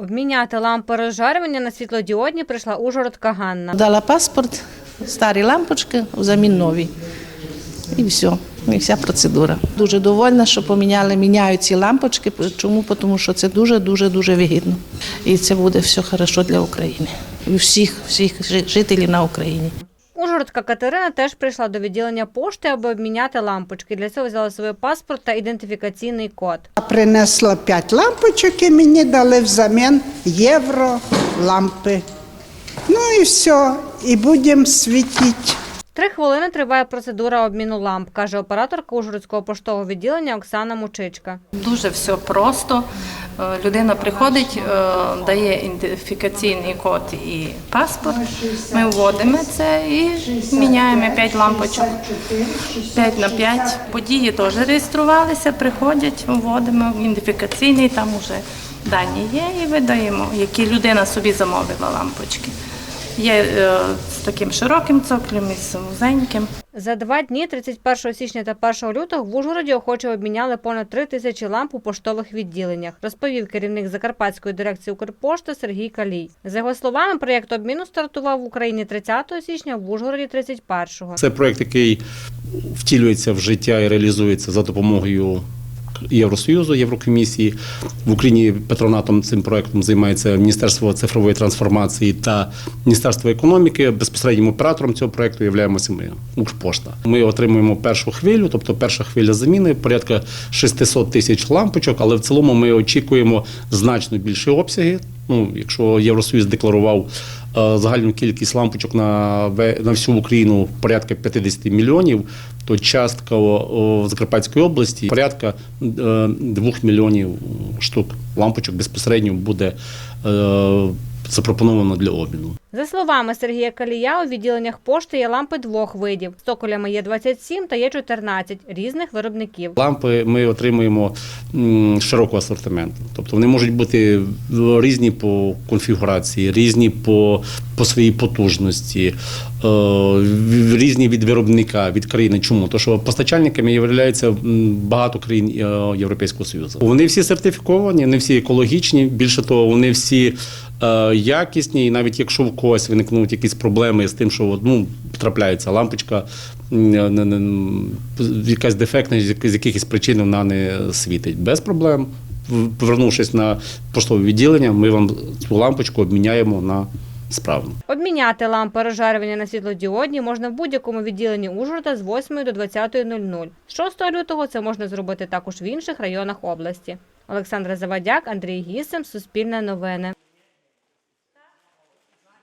Обміняти лампи розжарювання на світлодіодні прийшла Ужгородка Ганна. Дала паспорт, старі лампочки, взамін нові. І все. І вся процедура. Дуже довольна, що поміняли, міняють ці лампочки. Чому? Тому що це дуже, дуже, дуже вигідно. І це буде все хорошо для України. І всіх, всіх жителів на Україні. Ужгородка Катерина теж прийшла до відділення пошти, аби обміняти лампочки. Для цього взяла свій паспорт та ідентифікаційний код. Принесла п'ять лампочок і мені дали взамін євро лампи. Ну і все, і будемо світити. Три хвилини триває процедура обміну ламп, каже операторка Ужгородського поштового відділення Оксана Мучичка. Дуже все просто. Е, Людина приходить, е, дає ідентифікаційний код і паспорт. Ми вводимо це і міняємо 5 лампочок. 5 на 5. Події теж реєструвалися, приходять, вводимо ідентифікаційний, там вже дані є і видаємо, які людина собі замовила лампочки. Є е, з таким широким цоклем і з вузеньким. За два дні, 31 січня та 1 лютого, в Ужгороді охоче обміняли понад 3 тисячі ламп у поштових відділеннях, розповів керівник Закарпатської дирекції Укрпошти Сергій Калій. За його словами, проєкт обміну стартував в Україні 30 січня, в Ужгороді 31-го. Це проект, який втілюється в життя і реалізується за допомогою Євросоюзу, Єврокомісії. В Україні патронатом цим проектом займається Міністерство цифрової трансформації та Міністерство економіки. Безпосереднім оператором цього проекту являємося ми, Укрпошта. Ми отримуємо першу хвилю, тобто перша хвиля заміни, порядка 600 тисяч лампочок, але в цілому ми очікуємо значно більші обсяги. Ну, якщо Євросоюз декларував загальну кількість лампочок на, на всю Україну порядка 50 мільйонів, то частка в Закарпатській області порядка е, 2 мільйонів штук лампочок безпосередньо буде е, запропоновано для обміну. За словами Сергія Калія, у відділеннях пошти є лампи двох видів. З токолями є 27 та є 14 різних виробників. Лампи ми отримуємо широкого асортименту. Тобто вони можуть бути різні по конфігурації, різні по, по своїй потужності, е, різні від виробника, від країни. Чому? Тому що постачальниками є багато країн е, Європейського Союзу. Вони всі сертифіковані, не всі екологічні. Більше того, вони всі. Е, Якісні, і навіть якщо в когось виникнуть якісь проблеми з тим, що ну, трапляється лампочка, м, якась дефектність, з якихось причин вона не світить. Без проблем. Повернувшись на поштове відділення, ми вам цю лампочку обміняємо на справну. Обміняти лампи розжарювання на світлодіодні можна в будь-якому відділенні Ужгорода з 8 до 20.00. З 6 лютого це можна зробити також в інших районах області. Олександра Завадяк, Андрій Гісем, Суспільне новини.